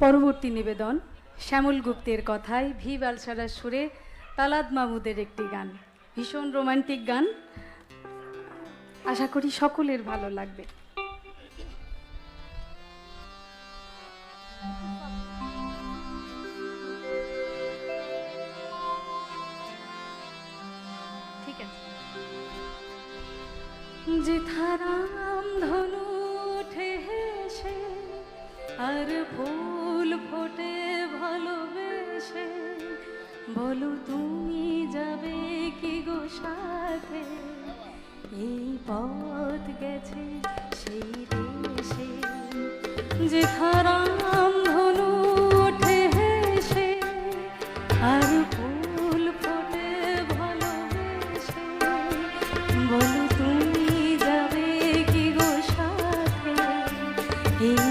পরবর্তী নিবেদন শ্যামল গুপ্তের কথায় ভি বালসারার সুরে তালাদ মাহমুদের একটি গান। ভীষণ রোমান্টিক গান। আশা করি সকলের ভালো লাগবে। ঠিক আছে। ধনু উঠে হেসে আর ফুল ফোটে ভালোবেসে। বলো তুমি যাবে কি গো সাথে? এই পথ গেছে সেই দেশে যেথারাম ধনু ওঠে হেসে। আর ফুল ফোটে ভালোবেসে। বলো তুমি যাবে কি গো সাথে? এই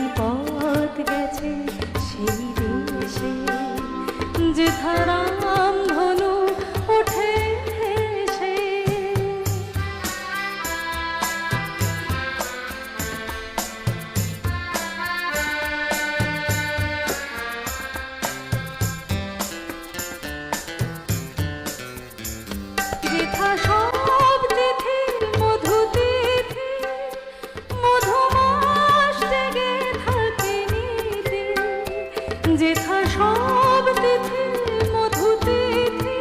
যেথা সব তিথি, মধু তিথি,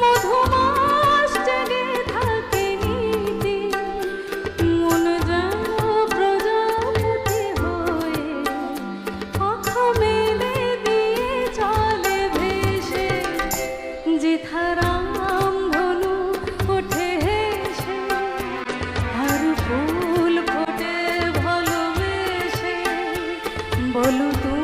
মধুমাস জেগে থাকে নিতে। মন যেন প্রজাপতি হয়ে, পাখা মেলে দিয়ে চলে ভেসে। যেথারাম ধনু ওঠে হেসে, আর ফুল ফোটে ভালোবেসে। বলো তুমি